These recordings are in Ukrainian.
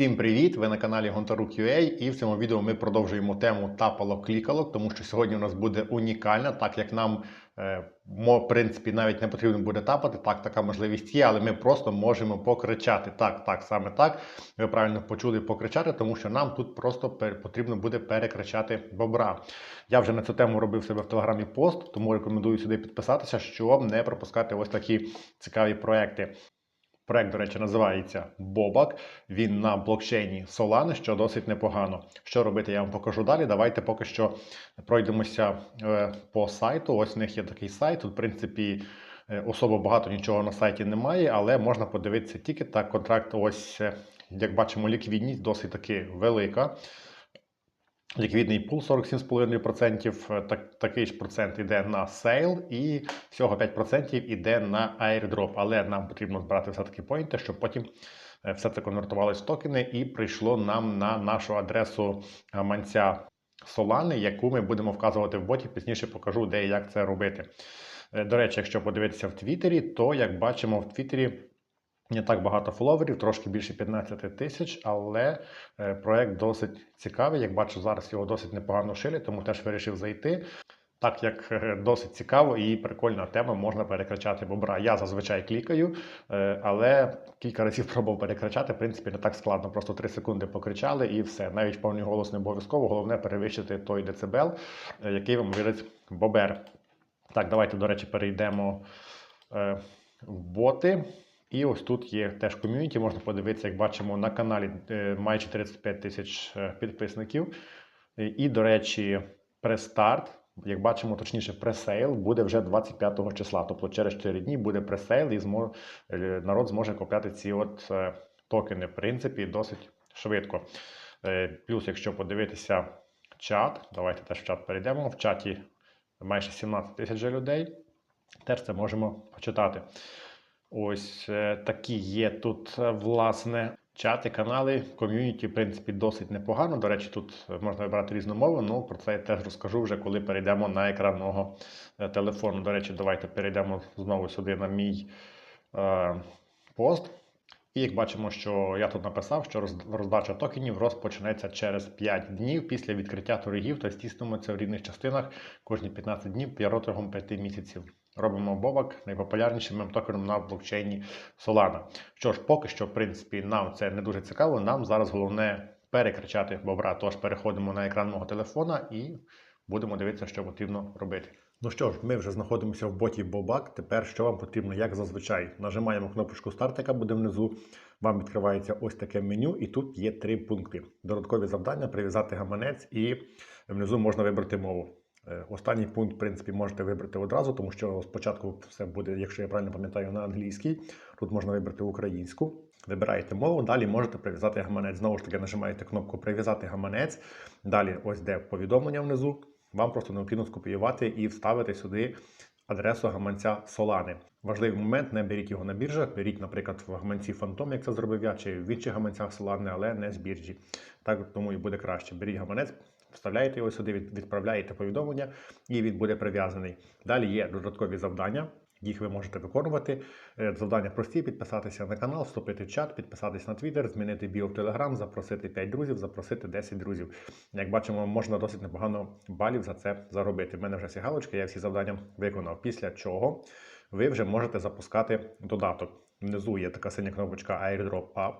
Всім привіт! Ви на каналі Гонтарук UA і в цьому відео ми продовжуємо тему тапалок-клікалок, тому що сьогодні у нас буде унікальна, так як нам е, в принципі навіть не потрібно буде тапати. Так, така можливість є, але ми просто можемо покричати. Так, так, саме так. Ви правильно почули покричати, тому що нам тут просто потрібно буде перекричати бобра. Я вже на цю тему робив себе в телеграмі пост, тому рекомендую сюди підписатися, щоб не пропускати ось такі цікаві проекти. Проект, до речі, називається Бобак. Він на блокчейні Solana, що досить непогано. Що робити, я вам покажу далі. Давайте поки що пройдемося е, по сайту. Ось у них є такий сайт. Тут, в принципі, е, особо багато нічого на сайті немає, але можна подивитися тільки так. Контракт, ось, е, як бачимо, ліквідність досить таки велика. Ліквідний пул 47,5%, е, так, такий ж процент йде на сейл, і всього 5% йде на airdrop. Але нам потрібно збирати все-таки поінти, щоб потім е, все це конвертувалось в токени і прийшло нам на нашу адресу гаманця Solana, яку ми будемо вказувати в боті. Пізніше покажу, де і як це робити. Е, До речі, якщо подивитися в Твіттері, то як бачимо в Твіттері. Не так багато фоловерів, трошки більше 15 тисяч, але е, проект досить цікавий. Як бачу, зараз його досить непогано шили, тому теж вирішив зайти. Так як е, досить цікаво і прикольна тема, можна перекричати бобра. Я зазвичай клікаю, е, але кілька разів пробував перекричати. В принципі, не так складно. Просто 3 секунди покричали і все. Навіть повний голос не обов'язково. Головне перевищити той децибел, який вам вірить бобер. Так, давайте, до речі, перейдемо в боти. І ось тут є теж ком'юніті, можна подивитися, як бачимо, на каналі е, майже 35 тисяч е, підписників. І, І, до речі, престарт, як бачимо, точніше, пресейл буде вже 25 числа. Тобто через 4 дні буде пресейл, і змо... е, народ зможе купляти ці от е, токени, в принципі, досить швидко. Е, Плюс, якщо подивитися чат, давайте теж в чат перейдемо. В чаті майже 17 тисяч людей. Теж це можемо почитати. Ось е, такі є тут, е, власне, чати, канали, ком'юніті, в принципі, досить непогано. До речі, тут е, можна вибрати різну мову. Ну, про це я теж розкажу вже, коли перейдемо на екран мого е, телефону. До речі, давайте перейдемо знову сюди на мій е, пост. І як бачимо, що я тут написав, що роздача токенів розпочнеться через 5 днів після відкриття торгів та здійснюється в рівних частинах кожні 15 днів протягом 5 місяців. Робимо бобак найпопулярнішим мем-токеном на блокчейні Solana. Що ж, поки що, в принципі, нам це не дуже цікаво. Нам зараз головне перекричати бобра. Тож переходимо на екран мого телефона і будемо дивитися, що потрібно робити. Ну що ж, ми вже знаходимося в боті Бобак. Тепер що вам потрібно, як зазвичай, нажимаємо кнопочку старт, яка буде внизу. Вам відкривається ось таке меню, і тут є три пункти: додаткові завдання, прив'язати гаманець, і внизу можна вибрати мову. Е, Останній пункт, в принципі, можете вибрати одразу, тому що спочатку все буде, якщо я правильно пам'ятаю, на англійській. Тут можна вибрати українську. Вибираєте мову, далі можете прив'язати гаманець. Знову ж таки, нажимаєте кнопку Прив'язати гаманець. Далі, ось де повідомлення внизу. Вам просто необхідно скопіювати і вставити сюди адресу гаманця Solana. Важливий момент: не беріть його на біржах, беріть, наприклад, в гаманці Phantom, як це зробив я, чи в інших гаманцях Solana, але не з біржі. Так тому і буде краще. Беріть гаманець, вставляєте його сюди, відправляєте повідомлення, і він буде прив'язаний. Далі є додаткові завдання. Їх ви можете виконувати. Е, Завдання прості: підписатися на канал, вступити в чат, підписатись на Twitter, змінити біо в Telegram, запросити 5 друзів, запросити 10 друзів. Як бачимо, можна досить непогано балів за це заробити. В мене вже всі галочки, я всі завдання виконав. Після чого ви вже можете запускати додаток. Внизу є така синя кнопочка AirDrop App.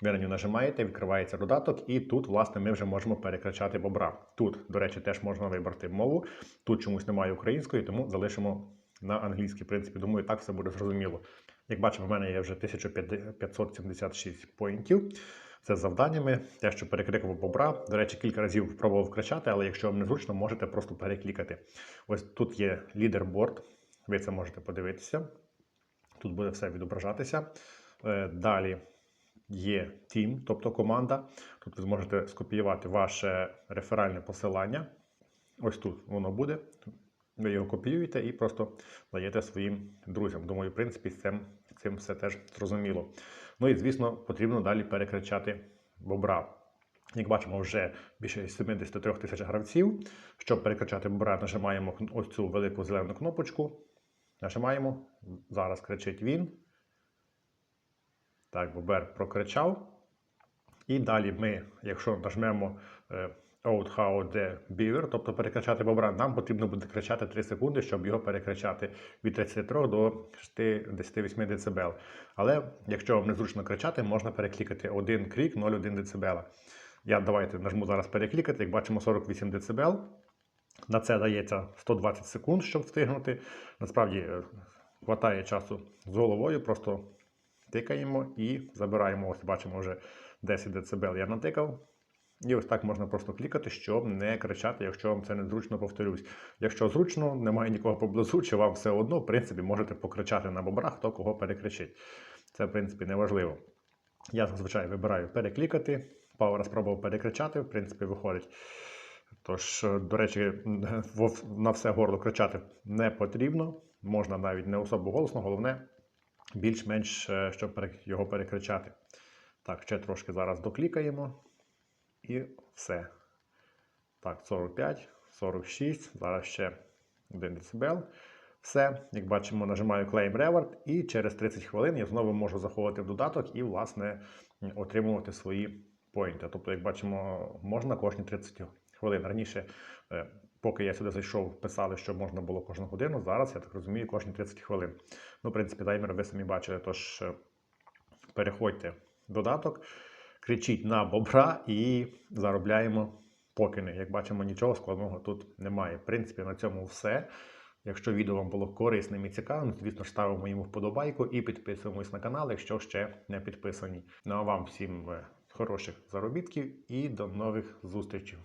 Ви на нього нажимаєте, відкривається додаток, і тут, власне, ми вже можемо перекрачати бобра. Тут, до речі, теж можна вибрати мову. Тут чомусь немає української, тому залишимо на англійській. В принципі, думаю, так все буде зрозуміло. Як бачимо, в мене є вже 1576 поінтів. Це з завданнями, те, що перекликав бобра. До речі, кілька разів пробував кричати, але якщо вам не зручно, можете просто переклікати. Ось тут є лідерборд, ви це можете подивитися. Тут буде все відображатися. Е, Далі є Team, тобто команда. Тут ви зможете скопіювати ваше реферальне посилання. Ось тут воно буде. Ви його копіюєте і просто даєте своїм друзям. Думаю, в принципі, цим, цим все теж зрозуміло. Ну і, звісно, потрібно далі перекричати бобра. Як бачимо, вже більше 73 тисяч гравців. Щоб перекричати бобра, нажимаємо ось цю велику зелену кнопочку. Нажимаємо. Зараз кричить він. Так, бобер прокричав. І далі ми, якщо нажмемо е, Out How the Beaver, тобто перекричати бобра, нам потрібно буде кричати 3 секунди, щоб його перекричати від 33 до 68 дБ. Але якщо вам незручно кричати, можна переклікати один крик 0,1 дБ. Я давайте нажму зараз переклікати, як бачимо 48 дБ. На це дається 120 секунд, щоб встигнути. Насправді е, хватає часу з головою, просто тикаємо і забираємо. Ось бачимо вже 10 дБ я натикав. І ось так можна просто клікати, щоб не кричати, якщо вам це незручно, повторюсь. Якщо зручно, немає нікого поблизу, чи вам все одно, в принципі, можете покричати на бобрах, хто кого перекричить. Це, в принципі, не важливо. Я зазвичай вибираю переклікати. Пауера спробував перекричати, в принципі, виходить. Тож, до речі, на все горло кричати не потрібно. Можна навіть не особо голосно, головне більш-менш, е, щоб його перекричати. Так, ще трошки зараз доклікаємо. І все. Так, 45, 46, зараз ще 1 дБ. Все, як бачимо, нажимаю Claim Reward, і через 30 хвилин я знову можу заходити в додаток і, власне, отримувати свої поінти. Тобто, як бачимо, можна кожні 30 хвилин. Раніше, е, поки я сюди зайшов, писали, що можна було кожну годину. Зараз, я так розумію, кожні 30 хвилин. Ну, в принципі, таймер ви самі бачили, тож е, переходьте додаток, кричіть на бобра і заробляємо покини. Як бачимо, нічого складного тут немає. В принципі, на цьому все. Якщо відео вам було корисним і цікавим, звісно ставимо йому вподобайку і підписуємось на канал, якщо ще не підписані. Ну а вам всім е, хороших заробітків і до нових зустрічей.